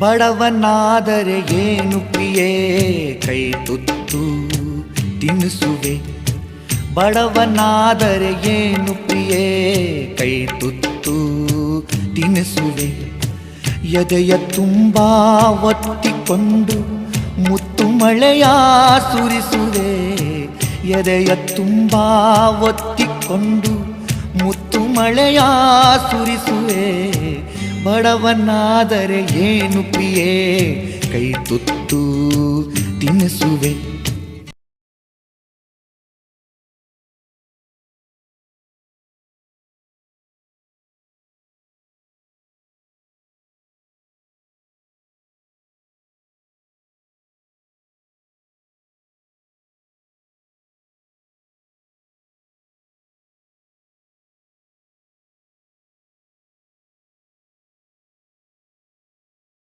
ಬಡವನಾದರೆ ಏನು ಪ್ರಿಯೇ? ಕೈ ತುತ್ತು ತಿನ್ನಿಸುವೆ ಬಡವನಾದರೆ ಏನು ಪ್ರಿಯೇ? ಕೈ ತುತ್ತು ತಿನ್ನಿಸುವೆ ಎದೆಯ ತುಂಬ ಒತ್ತಿಕೊಂಡು ಮುತ್ತು ಮಳೆಯ ಸುರಿಸುವೆ. ಎದೆಯ ತುಂಬ ಒತ್ತಿಕೊಂಡು ಮುತ್ತು ಮಳೆಯ ಸುರಿಸುವೆ. ಬಡವನಾದರೆ ಏನು ಪ್ರಿಯೇ? ಕೈ ತುತ್ತು ತಿನ್ನಿಸುವೆ